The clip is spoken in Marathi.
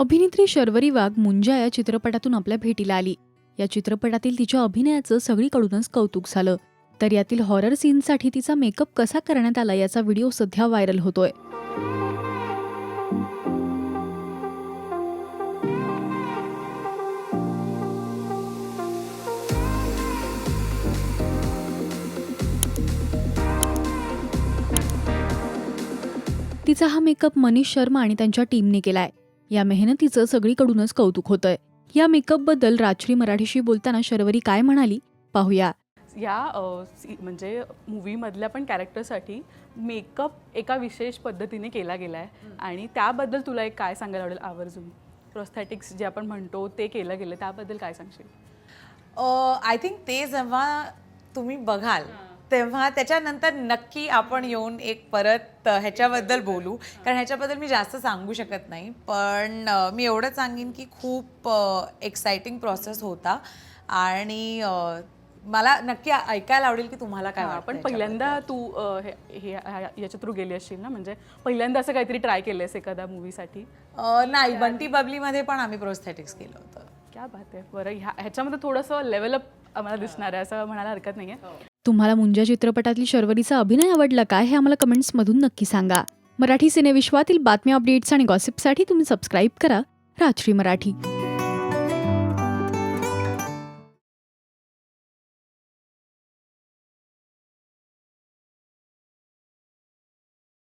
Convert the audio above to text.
अभिनेत्री शर्वरी वाघ मुंजा या चित्रपटातून आपल्या भेटीला आली. या चित्रपटातील तिच्या अभिनयाचं सगळीकडूनच कौतुक झालं. तर यातील हॉरर सीनसाठी तिचा मेकअप कसा करण्यात आला याचा व्हिडिओ सध्या व्हायरल होतोय. तिचा हा मेकअप मनीष शर्मा आणि त्यांच्या टीमने केलाय. या मेहनतीचं सगळीकडूनच कौतुक होतंय. या मेकअपबद्दल राजश्री मराठीशी बोलताना शर्वरी काय म्हणाली? पाहूया. या म्हणजे मूवीमधल्या पण कॅरेक्टरसाठी मेकअप एका विशेष पद्धतीने केला गेला आहे आणि त्याबद्दल तुला एक काय सांगायला आवडेल आवर्जून? प्रोस्थेटिक्स जे आपण म्हणतो ते केलं गेलं त्याबद्दल काय सांगशील? आय थिंक ते जेव्हा तुम्ही बघाल तेव्हा त्याच्यानंतर नक्की आपण येऊन एक परत ह्याच्याबद्दल बोलू. कारण ह्याच्याबद्दल मी जास्त सांगू शकत नाही. पण मी एवढंच सांगेन की खूप एक्साइटिंग प्रोसेस होता. आणि मला नक्की ऐकायला आवडेल की तुम्हाला काय हां, वाटतं पण ह्याच्याबद्दल. पहिल्यांदा तू हे हे- याच्या थ्रू गेली असशील ना? म्हणजे पहिल्यांदा असं काहीतरी ट्राय केलंयस एखाद्या मूवीसाठी नाही बंटी बबलीमध्ये पण आम्ही प्रोस्थेटिक्स केलं होतं. क्या बात आहे. बरं ह्या ह्याच्यामध्ये थोडंसं लेवल अप आम्हाला दिसणार आहे असं म्हणायला हरकत नाही आहे तुम्हाला मुंजा चित्रपटातील शर्वरीचा अभिनय आवडला काय हे आम्हाला कमेंट्समधून नक्की सांगा. मराठी सिनेविश्वातील बातम्या अपडेट्स आणि गॉसिपसाठी तुम्ही सबस्क्राईब करा. रात्री मराठी.